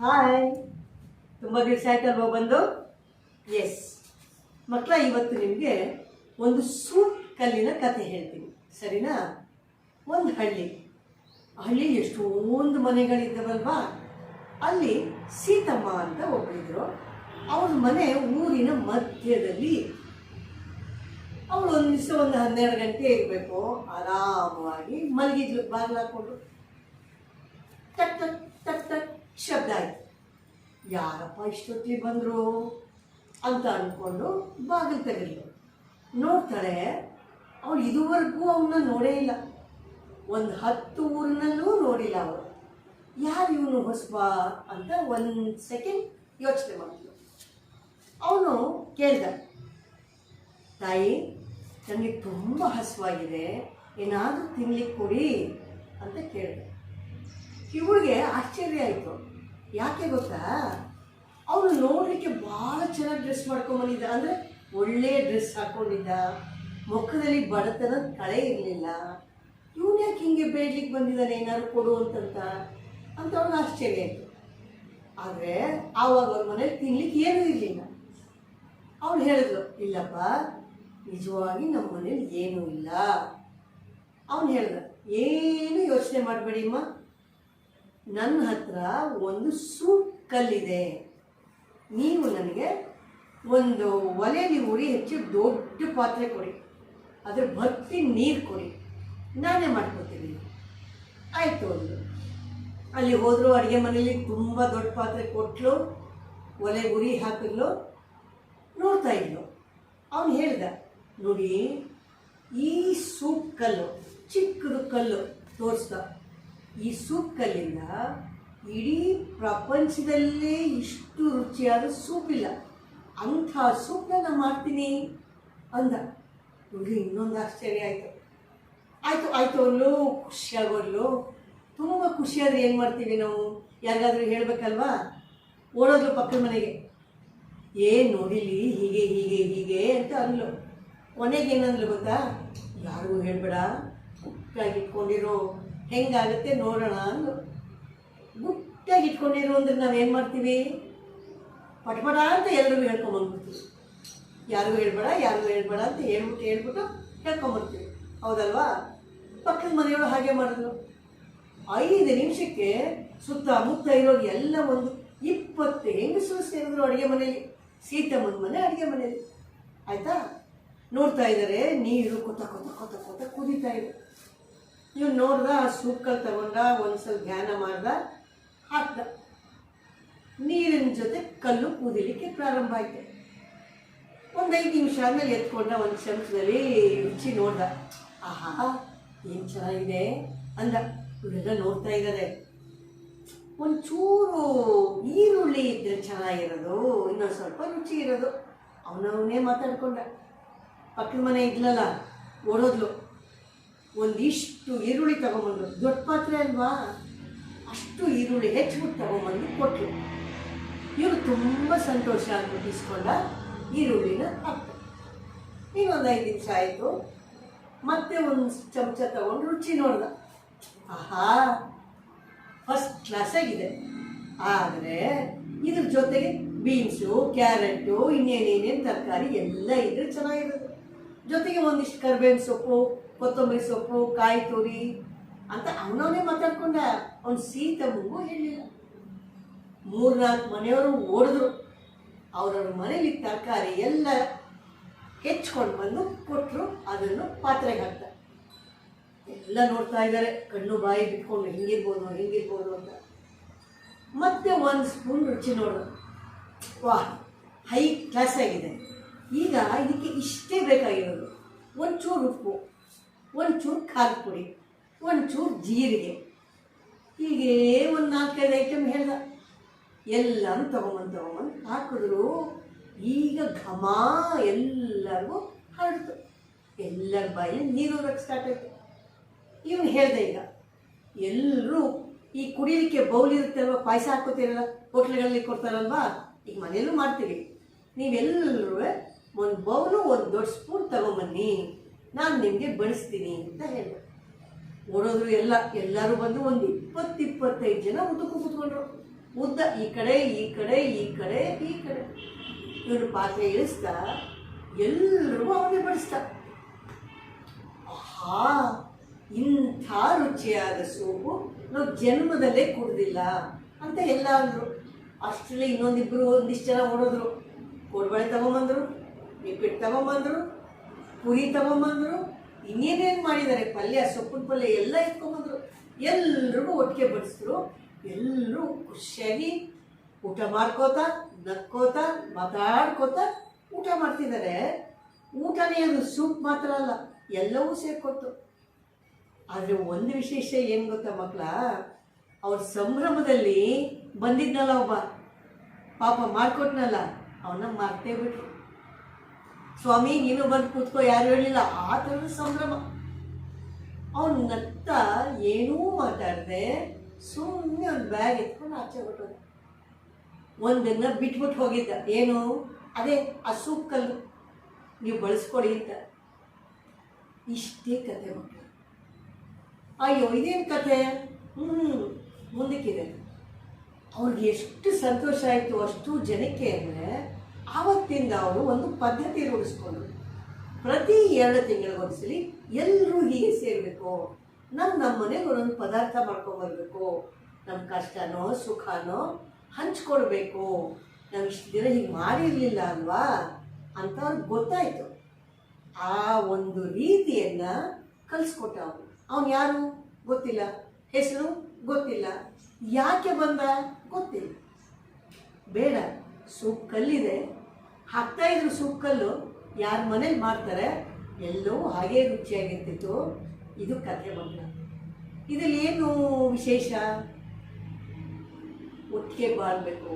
Hi ತುಂಬ ದಿವಸ ಆಯ್ತಲ್ವಾ ಬಂದು? ಎಸ್ ಮಕ್ಕಳ ಇವತ್ತು ನಿಮಗೆ ಒಂದು ಸೂಟ್ ಕಲ್ಲಿನ ಕತೆ ಹೇಳ್ತೀನಿ. ಸರಿನಾ? ಒಂದು ಹಳ್ಳಿ. ಹಳ್ಳಿ ಎಷ್ಟೊಂದು ಮನೆಗಳಿದ್ದವಲ್ವಾ? ಅಲ್ಲಿ ಸೀತಮ್ಮ ಅಂತ ಒಬ್ಬಳಿದ್ರು ಅವ್ರ ಮನೆ ಊರಿನ ಮಧ್ಯದಲ್ಲಿ. ಅವಳು ಒಂದು ದಿವಸ ಒಂದು ಹನ್ನೆರಡು ಗಂಟೆ ಇರಬೇಕು. ಆರಾಮವಾಗಿ ಮಲಗಿದ್ಲು, ಬಾಗಿಲು ಹಾಕ್ಕೊಂಡು ಟಕ್ ಟಕ್ ಟಕ್ ಟಕ್. ಶಬ್ದ ಆಯಿತು. ಯಾರಪ್ಪ ಇಷ್ಟೊತ್ತಿಗೆ ಬಂದರು ಅಂತ ಅಂದ್ಕೊಂಡು ಬಾಗಿಲು ತೆಗೆದ್ರು ನೋಡ್ತಾಳೆ, ಅವಳು ಇದುವರೆಗೂ ಅವನ್ನ ನೋಡೇ ಇಲ್ಲ. ಒಂದು ಹತ್ತು ಊರಿನಲ್ಲೂ ನೋಡಿಲ್ಲ ಅವಳು. ಯಾರು ಇವನು ಹೊಸಬ ಅಂತ ಒಂದು ಸೆಕೆಂಡ್ ಯೋಚನೆ ಮಾಡಿದ್ಲು ಅವನು ಕೇಳ್ದ, ತಾಯಿ, ನನಗೆ ತುಂಬ ಹಸುವಾಗಿದೆ, ಏನಾದರೂ ತಿನ್ಲಿಕ್ಕೆ ಕೊಡಿ ಅಂತ ಕೇಳಿದೆ. ಇವಳಿಗೆ ಆಶ್ಚರ್ಯ ಆಯಿತು. ಯಾಕೆ ಗೊತ್ತಾ? ಅವನು ನೋಡಲಿಕ್ಕೆ ಭಾಳ ಚೆನ್ನಾಗಿ ಡ್ರೆಸ್ ಮಾಡ್ಕೊಂಬಂದಿದ್ದ ಅಂದರೆ ಒಳ್ಳೆಯ ಡ್ರೆಸ್ ಹಾಕ್ಕೊಂಡಿದ್ದ ಮುಖದಲ್ಲಿ ಬಡತನ ಕಳೆ ಇರಲಿಲ್ಲ. ಇವನು ಯಾಕೆ ಹಿಂಗೆ ಬೇಡ್ಲಿಕ್ಕೆ ಬಂದಿದ್ದಾನೆ? ಏನಾದ್ರು ಕೊಡು ಅಂತಂತ. ಅಂತ ಅವ್ನಿಗೆ ಆಶ್ಚರ್ಯ ಆಯಿತು. ಆದರೆ ಆವಾಗ ಅವ್ರ ಮನೇಲಿ ತಿನ್ಲಿಕ್ಕೆ ಏನೂ ಇರಲಿಲ್ಲ. ಅವಳು ಹೇಳಿದ್ರು ಇಲ್ಲಪ್ಪ, ನಿಜವಾಗಿ ನಮ್ಮ ಮನೇಲಿ ಏನೂ ಇಲ್ಲ. ಅವನು ಹೇಳ್ದ, ಏನು ಯೋಚನೆ ಮಾಡಬೇಡಿಮ್ಮ ನನ್ನ ಹತ್ರ ಒಂದು ಸೂಪ್ ಕಲ್ಲಿದೆ ನೀವು ನನಗೆ ಒಂದು ಒಲೆಯಲ್ಲಿ ಉರಿ ಹೆಚ್ಚಿ ದೊಡ್ಡ ಪಾತ್ರೆ ಕೊಡಿ. ಅದ್ರ ಭರ್ತಿ ನೀರು ಕೊಡಿ. ನಾನೇ ಮಾಡ್ಕೊತೀನಿ. ಆಯಿತು ಅಂದರು ಅಲ್ಲಿ ಹೋದರು ಅಡುಗೆ ಮನೇಲಿ ತುಂಬ ದೊಡ್ಡ ಪಾತ್ರೆ ಕೊಟ್ಲು. ಒಲೆ ಉರಿ ಹಾಕಿದ್ಲು. ನೋಡ್ತಾ ಇದ್ಲು. ಅವನು ಹೇಳ್ದ, ನೋಡಿ, ಈ ಸೂಪ್ ಕಲ್ಲು ಚಿಕ್ಕದು ಕಲ್ಲು. ತೋರಿಸ್ದ. ಈ ಸೂಪ್ ಕಲ್ಲಿಂದ ಇಡೀ ಪ್ರಪಂಚದಲ್ಲೇ ಇಷ್ಟು ರುಚಿಯಾದ ಸೂಪ್ ಇಲ್ಲ ಅಂಥ ಸೂಪ್ನ ನಾನು ಮಾಡ್ತೀನಿ ಅಂದ. ಹುಡುಗಿ ಇನ್ನೊಂದು ಆಶ್ಚರ್ಯ ಆಯಿತು. ಆಯಿತು ಆಯಿತು ಅವಳು ಖುಷಿಯಾಗೋದ್ಲು. ತುಂಬ ಖುಷಿಯಾದ್ರೆ ಏನು ಮಾಡ್ತೀವಿ ನಾವು? ಯಾರಿಗಾದ್ರೂ ಹೇಳಬೇಕಲ್ವಾ? ಓಡೋದ್ಲು ಪಕ್ಕದ ಮನೆಗೆ. ಏನು ನೋಡಿಲಿ, ಹೀಗೆ ಹೀಗೆ ಹೀಗೆ ಅಂತ ಅಂದ್ಲು. ಕೊನೆಗೆ ಏನಂದ್ಲು ಗೊತ್ತಾ? ಯಾರಿಗೂ ಹೇಳ್ಬೇಡ. ಗುಟ್ಟಾಗಿ ಇಟ್ಕೊಂಡಿರೋ. ಹೆಂಗಾಗುತ್ತೆ ನೋಡೋಣ ಅಂದು ಗುಟ್ಟಾಗಿ ಇಟ್ಕೊಂಡಿರು ಅಂದ್ರೆ ನಾವೇನು ಮಾಡ್ತೀವಿ? ಪಟಪಟ ಅಂತ ಎಲ್ರಿಗೂ ಹೇಳ್ಕೊಂಬಂದ್ಬಿಡ್ತೀವಿ ಯಾರಿಗೂ ಹೇಳ್ಬೇಡ ಯಾರಿಗೂ ಹೇಳ್ಬೇಡ ಅಂತ ಹೇಳ್ಬಿಟ್ಟು ಹೇಳ್ಬಿಟ್ಟು ಹೇಳ್ಕೊಂಬರ್ತೀವಿ ಹೌದಲ್ವಾ? ಪಕ್ಕದ ಮನೆಯವರು ಹಾಗೆ ಮಾಡಿದ್ರು. ಐದು ನಿಮಿಷಕ್ಕೆ ಸುತ್ತಮುತ್ತ ಇರೋರು ಎಲ್ಲ ಒಂದು ಇಪ್ಪತ್ತು ಹೆಂಗಸರು ಸೇರಿದ್ರು ಅಡುಗೆ ಮನೆಯಲ್ಲಿ. ಸೀತಮ್ಮನ ಮನೆ, ಅಡುಗೆ ಮನೆಯಲ್ಲಿ. ಆಯಿತಾ? ನೋಡ್ತಾ ಇದ್ದಾರೆ ನೀರು ಕೊತ ಕೊತ ಕೊತ ಕೊತ ಕುದೀತಾ ಇದೆ. ಇವ್ನು ನೋಡ್ದ ಆ ಸೂಕಲ್ ತಗೊಂಡ ಒಂದ್ಸಲ ಧ್ಯಾನ ಮಾಡ್ದ, ಹಾಕ್ದ. ನೀರಿನ ಜೊತೆ ಕಲ್ಲು ಕುದಿಲಿಕ್ಕೆ ಪ್ರಾರಂಭ ಆಯ್ತು. ಒಂದು ಐದು ನಿಮಿಷ ಆದ್ಮೇಲೆ ಎತ್ಕೊಂಡ ಒಂದು ಚಮಚದಲ್ಲಿ ರುಚಿ ನೋಡ್ದ. ಆಹಾ, ಏನು ಚೆನ್ನಾಗಿದೆ? ಅಂದ. ಇವರೆಲ್ಲ ನೋಡ್ತಾ ಇದ್ದಾರೆ ಒಂಚೂರು ಈರುಳ್ಳಿ ಇದ್ದರೆ ಚೆನ್ನಾಗಿರೋದು, ಇನ್ನೊಂದು ಸ್ವಲ್ಪ ರುಚಿ ಇರೋದು. ಅವನವನೇ ಮಾತಾಡ್ಕೊಂಡ. ಪಕ್ಕದ ಮನೆ ಇದ್ಲಲ್ಲ, ಓಡೋದ್ಲು. ಒಂದಿಷ್ಟು ಈರುಳ್ಳಿ ತಗೊಂಬಂದು ದೊಡ್ಡ ಪಾತ್ರೆ ಅಲ್ವಾ? ಅಷ್ಟು ಈರುಳ್ಳಿ ಹೆಚ್ಚಿಬಿಟ್ಟು ತಗೊಂಬಂದು ಕೊಟ್ಟರು ಇವರು ತುಂಬ ಸಂತೋಷ ಅಂದ್ಬಿಟ್ಟು ಇಸ್ಕೊಂಡ ಈರುಳ್ಳಿನ ಹಾಕ್ತಾರೆ ಇನ್ನೊಂದು ಐದು ನಿಮಿಷ ಆಯಿತು. ಮತ್ತೆ ಒಂದು ಚಮಚ ತಗೊಂಡು ರುಚಿ ನೋಡ್ದ. ಆಹಾ! ಫಸ್ಟ್ ಕ್ಲಾಸ್ ಆಗಿದೆ. ಆದರೆ ಇದ್ರ ಜೊತೆಗೆ ಬೀನ್ಸು ಕ್ಯಾರೆಟು ಇನ್ನೇನೇನೇನು ತರಕಾರಿ ಎಲ್ಲ ಇದ್ರೆ ಚೆನ್ನಾಗಿರೋದು ಜೊತೆಗೆ ಒಂದಿಷ್ಟು ಕರ್ಬೇವಿನ ಸೊಪ್ಪು ಕೊತ್ತಂಬರಿ ಸೊಪ್ಪು, ಕಾಯಿ ತುರಿ ಅಂತ ಅವನವನೇ ಮಾತಾಡ್ಕೊಂಡ. ಅವ್ನು ಸೀತಮ್ಮಗೂ ಹೇಳಿಲ್ಲ. ಮೂರ್ನಾಲ್ಕು ಮನೆಯವರು ಓಡಿದ್ರು. ಅವರವ್ರ ಮನೇಲಿ ತರಕಾರಿ ಎಲ್ಲ ಹೆಚ್ಕೊಂಡು ಬಂದು ಕೊಟ್ಟರು ಅದನ್ನು ಪಾತ್ರೆಗೆ ಹಾಕ್ತಾರೆ. ಎಲ್ಲ ನೋಡ್ತಾ ಇದ್ದಾರೆ. ಕಣ್ಣು ಬಾಯಿ ಬಿಟ್ಕೊಂಡು ಹಿಂಗಿರ್ಬೋದು ಹಿಂಗಿರ್ಬೋದು ಅಂತ. ಮತ್ತೆ ಒಂದು ಸ್ಪೂನ್ ರುಚಿ ನೋಡು ವಾ ಹೈ ಕ್ಲಾಸ್ ಆಗಿದೆ. ಈಗ ಇದಕ್ಕೆ ಇಷ್ಟೇ ಬೇಕಾಗಿರೋದು. ಒಂಚೂರು ಉಪ್ಪು. ಒಂಚೂರು ಖಾರದ ಪುಡಿ, ಒಂಚೂರು ಜೀರಿಗೆ. ಹೀಗೆ ಒಂದು ನಾಲ್ಕೈದು ಐಟಮ್ ಹೇಳ್ದ. ಎಲ್ಲನೂ ತೊಗೊಂಬಂದು ತೊಗೊಂಬಂದು ಹಾಕಿದ್ರು. ಈಗ ಘಮ ಎಲ್ಲರಿಗೂ ಹರಡ್ತು. ಎಲ್ಲರ ಬಾಯಲ್ಲಿ ನೀರು ಸ್ಟಾರ್ಟ್ ಆಯಿತು. ಇವನು ಹೇಳ್ದೆ ಈಗ ಎಲ್ಲರೂ ಈ ಕುಡಿಲಿಕ್ಕೆ ಬೌಲ್ ಇರುತ್ತಲ್ವ ಪಾಯಸ ಹಾಕೋತೀರಲ್ಲ, ಹೋಟ್ಲ್ಗಳಲ್ಲಿ ಕೊಡ್ತಾರಲ್ವಾ, ಈಗ ಮನೆಯಲ್ಲೂ ಮಾಡ್ತೀವಿ. ನೀವೆಲ್ಲರೂ ಒಂದು ಬೌಲು, ಒಂದು ದೊಡ್ಡ ಸ್ಪೂನ್ ತಗೊಂಬನ್ನಿ. ನಾನು ನಿಮಗೆ ಬಡಿಸ್ತೀನಿ ಅಂತ ಹೇಳ ಓಡೋದ್ರು ಎಲ್ಲ, ಎಲ್ಲರೂ ಬಂದು ಒಂದು ಇಪ್ಪತ್ತು ಇಪ್ಪತ್ತೈದು ಜನ ಉದ್ದಕ್ಕೂ ಕೂತ್ಕೊಂಡ್ರು. ಉದ್ದ ಈ ಕಡೆ ಈ ಕಡೆ ಈ ಕಡೆ ಈ ಕಡೆ. ಇವರು ಪಾತ್ರೆ ಇಳಿಸ್ತಾ ಎಲ್ಲರೂ ಅವನೇ ಬಡಿಸ್ತಾ. ಆಹಾ, ಇಂಥ ರುಚಿಯಾದ ಸೂಪು ನಾವು ಜನ್ಮದಲ್ಲೇ ಕುಡ್ದಿಲ್ಲ ಅಂತ ಎಲ್ಲ ಅಂದರು ಅಷ್ಟರಲ್ಲಿ ಇನ್ನೊಂದಿಬ್ಬರು ಒಂದಿಷ್ಟು ಜನ ಓಡೋದ್ರು. ಕೋಡ್ಬಳೆ ತಗೊಂಬಂದರು, ನಿಪ್ಪಿಟ್ಟು ತಗೊಂಬಂದರು ಪುರಿ ತಗೊಂಬಂದರು ಇನ್ನೇನೇನು ಮಾಡಿದ್ದಾರೆ, ಪಲ್ಯ, ಸೊಪ್ಪಿನ ಪಲ್ಯ ಎಲ್ಲ ಎತ್ಕೊಂಬಂದರು. ಎಲ್ರಿಗೂ ಒಟ್ಟಿಗೆ ಬಡಿಸಿದ್ರು. ಎಲ್ಲರೂ ಖುಷಿಯಾಗಿ ಊಟ ಮಾಡ್ಕೋತ, ನಕ್ಕೋತ, ಮಾತಾಡ್ಕೋತ ಊಟ ಮಾಡ್ತಿದ್ದಾರೆ. ಊಟನೇ ಅದು ಸೂಪ್ ಮಾತ್ರ ಅಲ್ಲ, ಎಲ್ಲವೂ ಸೇರ್ಕೊತು ಆದರೆ ಒಂದು ವಿಶೇಷ ಏನು ಗೊತ್ತಾ ಮಕ್ಕಳ ಅವ್ರ ಸಂಭ್ರಮದಲ್ಲಿ ಬಂದಿದ್ನಲ್ಲ ಒಬ್ಬ. ಪಾಪ ಮಾಡ್ಕೊಟ್ನಲ್ಲ ಅವನ್ನ ಮರ್ತೇ ಬಿಟ್ರು. ಸ್ವಾಮಿ, ನೀನು ಬಂದು ಕೂತ್ಕೋ, ಯಾರು ಹೇಳಿಲ್ಲ. ಆ ಥರದ ಸಂಭ್ರಮ. ಅವನು ನತ್ತ ಏನೂ ಮಾತಾಡದೆ ಸುಮ್ಮನೆ ಒಂದು ಬ್ಯಾಗ್ ಎತ್ಕೊಂಡು ಆಚೆ ಹೊಟ್ಟೋದ ಒಂದನ್ನ ಬಿಟ್ಬಿಟ್ಟು ಹೋಗಿದ್ದ. ಏನು? ಅದೇ ಸೂಪ್ ಕಲ್ಲು. ನೀವು ಬಳಸ್ಕೊಡಿ ಅಂತ. ಇಷ್ಟೇ ಕತೆ ಮಕ್ಕಳು ಅಯ್ಯೋ, ಇದೇನು ಕತೆ? ಹ್ಞೂ ಮುಂದಕ್ಕಿದೆ. ಅವ್ರಿಗೆ ಎಷ್ಟು ಸಂತೋಷ ಆಯಿತು ಅಷ್ಟು ಜನಕ್ಕೆ ಅಂದರೆ ಆವತ್ತಿಂದ ಅವರು ಒಂದು ಪದ್ಧತಿ ರೂಢಿಸ್ಕೊಂಡ್ರು. ಪ್ರತಿ ಎರಡು ತಿಂಗಳಿಗೊಂದ್ಸಲಿ ಎಲ್ಲರೂ ಹೀಗೆ ಸೇರಬೇಕು. ನಮ್ಮ ನಮ್ಮ ಮನೆಗೆ ಒಂದೊಂದು ಪದಾರ್ಥ ಮಾಡ್ಕೊಂಡ್ಬರ್ಬೇಕು ನಮ್ಮ ಕಷ್ಟನೋ, ಸುಖನೋ ಹಂಚ್ಕೊಡ್ಬೇಕು ನಾವು ಇಷ್ಟು ದಿನ ಹೀಗೆ ಮಾಡಿರಲಿಲ್ಲ ಅಲ್ವಾ? ಅಂತ ಅವ್ರಿಗೆ ಗೊತ್ತಾಯಿತು. ಆ ಒಂದು ರೀತಿಯನ್ನು ಕಲಿಸ್ಕೊಟ್ಟ ಅವನು ಅವನು ಯಾರು? ಗೊತ್ತಿಲ್ಲ. ಹೆಸರು? ಗೊತ್ತಿಲ್ಲ. ಯಾಕೆ ಬಂದ? ಗೊತ್ತಿಲ್ಲ. ಬೇಡ. ಸೂಪ್ ಕಲ್ಲಿದೆ. ಹಾಕ್ತಾ ಇದ್ರು ಸುಕ್ಕಲ್ಲು ಕಲ್ಲು ಯಾರ ಮನೇಲಿ ಮಾಡ್ತಾರೆ ಎಲ್ಲವೂ ಹಾಗೇ ರುಚಿಯಾಗಿರ್ತಿತ್ತು. ಇದು ಕಥೆ ಮಕ್ಕಳ ಇದರಲ್ಲಿ ಏನು ವಿಶೇಷ? ಒಟ್ಟಿಗೆ ಬಾಳ್ಬೇಕು.